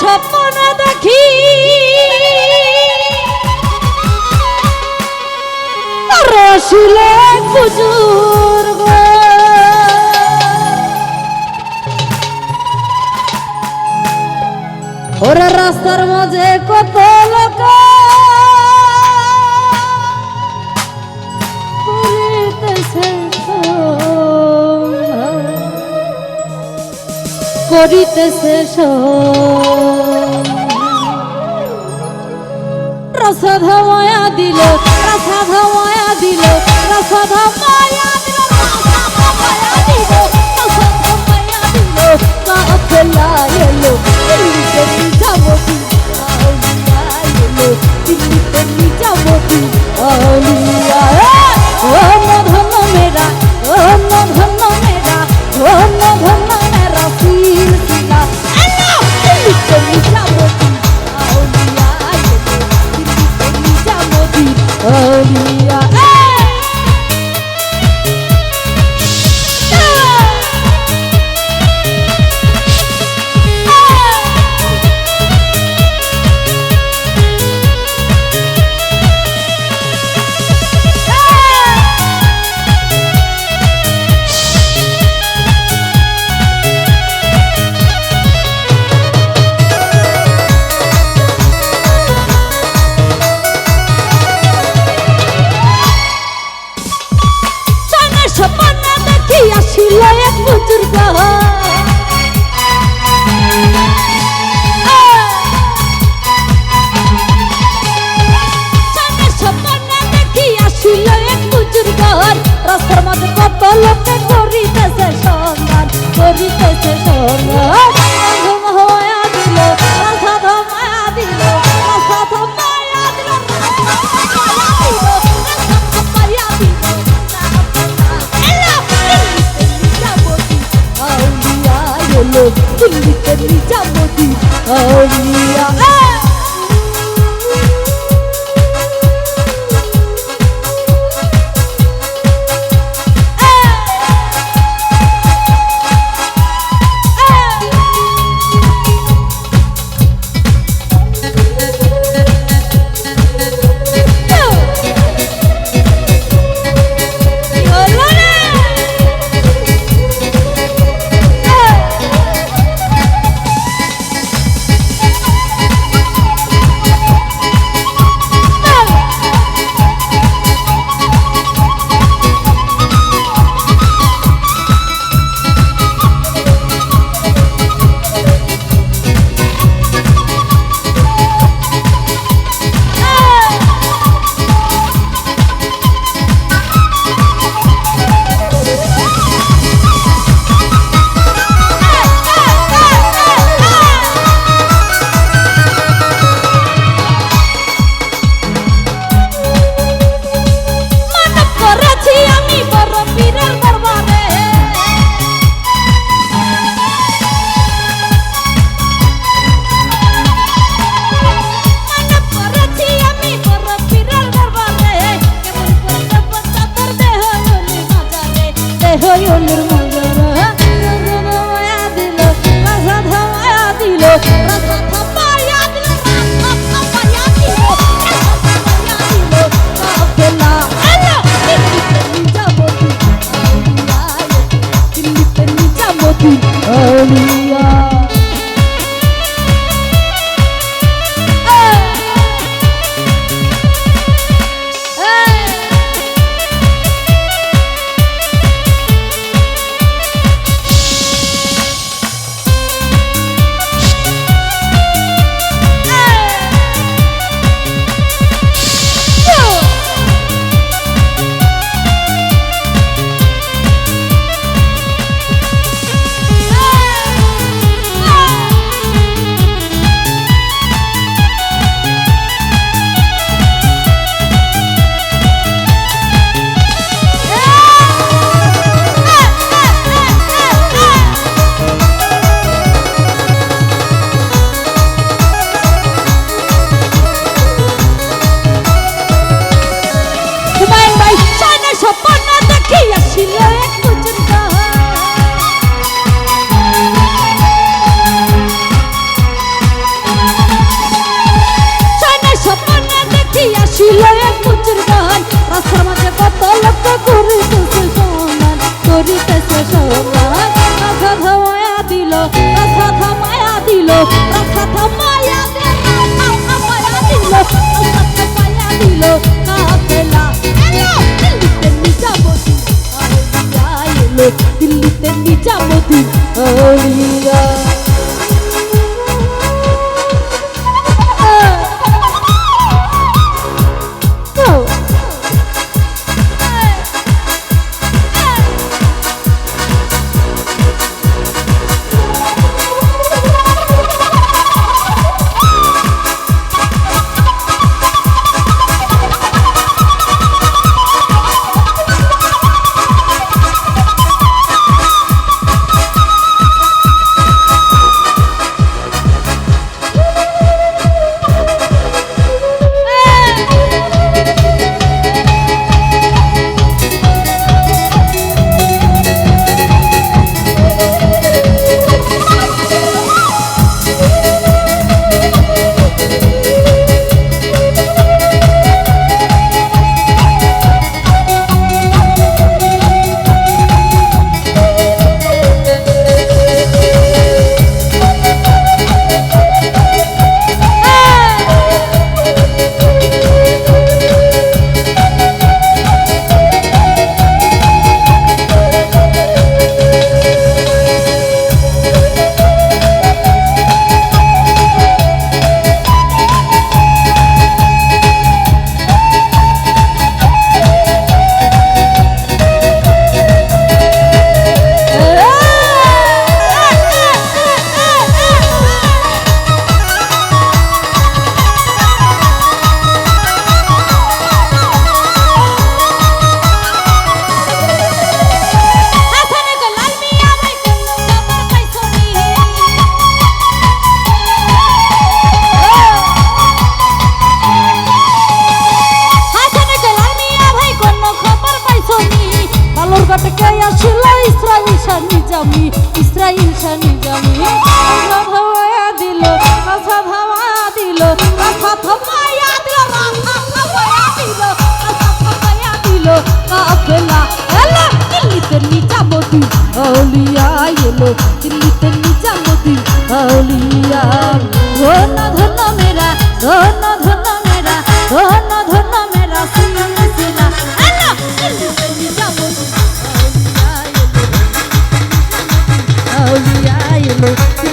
স্বপ্ন দেখি। রসুলে বুজুর্গ ওরে রাস্তার মাঝে কত লোক। করিতেছে সঙ্গ। প্রসাদ মায়া দিল প্রসাদ মায়া দিল প্রসাদ মায়া করিতেছে ধুম হয়া দিল রাধা ধমায়া দিল রাধা ধমায়া দিল ধমায়া দিল দিল্লিতে নিজামতি আউলিয়া দিল্লিতে নিজামতি হরিয়া ছানি জানি মাথা ধাওয়া দিল মাথা ধাওয়া দিল মাথা থামাইয়া দিল, মাথা থামাইয়া দিল মাথা থামাইয়া দিল, কাফেলা এলা দিল্লিতে নিচা মতি আউলিয়া এলো দিল্লি olhar e não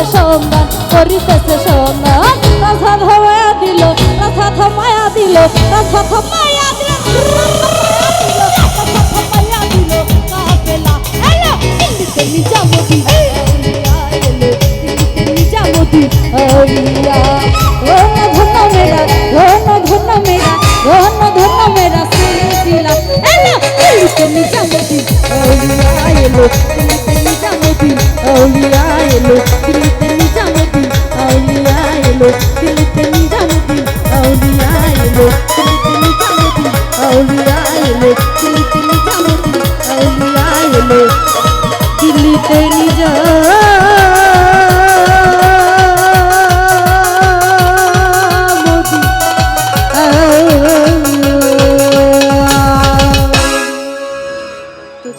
করিতেছে সম্মান করিতেছে সম্মান রাধা ধমায়া দিল রাধা ধমায়া দিল Radha ধমায়া Nijamuddin, Awliya Elo. Nijamuddin, Awliya Elo. এলো দিলিতে নিজামতি আউলিয়া এলো দিলিতে নিজামতি আউলিয়া এলো দিলিতে